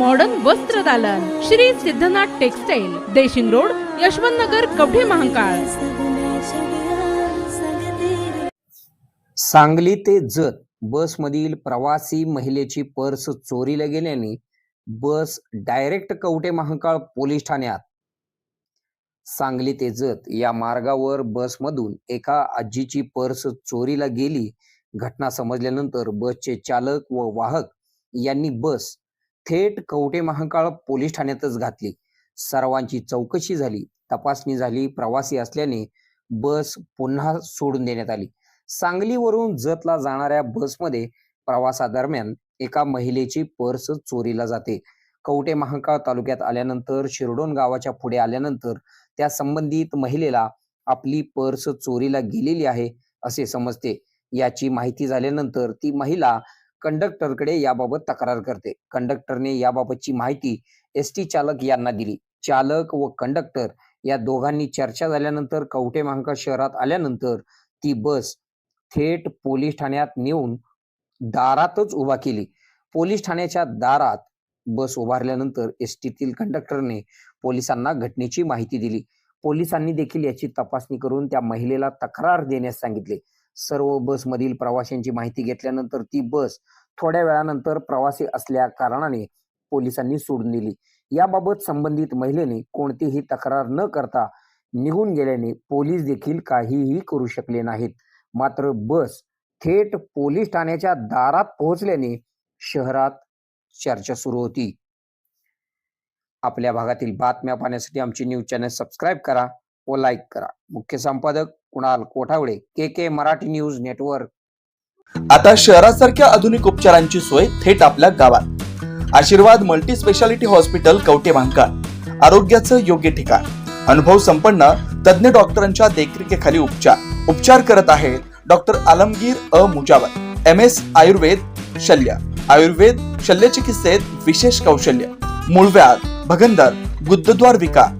Modern वस्त्र दालन. Shri Siddhnath textile Deshing road Yashwant Nagar Kavathe Mahakal. Sangli ते जत बसमधील प्रवासी महिलेची पर्स चोरीला गेल्याने bus direct Kavathe Mahakal police ठाण्यात. सांगली ते जत या मार्गावर बसमधून एका आजीची पर्स चोरीला गेली. घटना समजल्यानंतर बसचे चालक व वाहक यांनी बस थेट कवटे महाकाळ पोलीस ठाण्यातच घातली. सर्वांची चौकशी झाली तपासणी झाली प्रवासी असल्याने बस पुन्हा सोडून देण्यात आली. सांगलीवरून जतला जाणाऱ्या बसमध्ये प्रवासादरम्यान एका महिलेची पर्स चोरीला जाते. कवटे महाकाळ तालुक्यात आल्यानंतर शिरडोन गावाच्या पुढे आल्यानंतर त्या संबंधित महिलेला आपली पर्स चोरीला गेलेली आहे असे समजते. याची माहिती झाल्यानंतर ती महिला कंडक्टरकडे याबाबत तक्रार करते. कंडक्टरने याबाबतची माहिती एस टी चालक यांना दिली. चालक व कंडक्टर या दोघांनी चर्चा झाल्यानंतर कवठे महांकाळ शहरात आल्यानंतर ती बस थेट पोलीस ठाण्यात नेऊन दारातच उभा केली. पोलीस ठाण्याच्या दारात बस उभारल्यानंतर एस टीतील कंडक्टरने पोलिसांना घटनेची माहिती दिली. पोलिसांनी देखील याची तपासणी करून त्या महिलेला तक्रार देण्यास सांगितले. सर्व बसमधील प्रवाशांची माहिती घेतल्यानंतर ती बस थोड्या वेळानंतर प्रवासी असल्या कारणाने पोलिसांनी सोडून दिली. याबाबत संबंधित महिलेने कोणतीही तक्रार न करता निघून गेल्याने पोलीस देखील काहीही करू शकले नाहीत. मात्र बस थेट पोलीस ठाण्याच्या दारात पोहोचल्याने शहरात चर्चा सुरू होती. आपल्या भागातील बातम्या पाहण्यासाठी आमची न्यूज चॅनल सबस्क्राईब करा. व लाईक करा. मुख्य संपादक Kunal Kothawade K K Marathi news network. आता शहरासारख्या आधुनिक उपचारांची सोय थेट आपल्या गावात. Ashirwad multi speciality hospital Kavathe Mahankal आरोग्याचं योग्य ठिकाण. अनुभव संपन्न तज्ञ डॉक्टरांच्या देखरेखीखाली उपचार. उपचार करत आहेत डॉक्टर आलमगीर अ. मुजावर एम एस आयुर्वेद शल्य. आयुर्वेद शल्य चिकित्सेत विशेष कौशल्य. मूळव्याध भगंदर गुद्धद्वार विकार.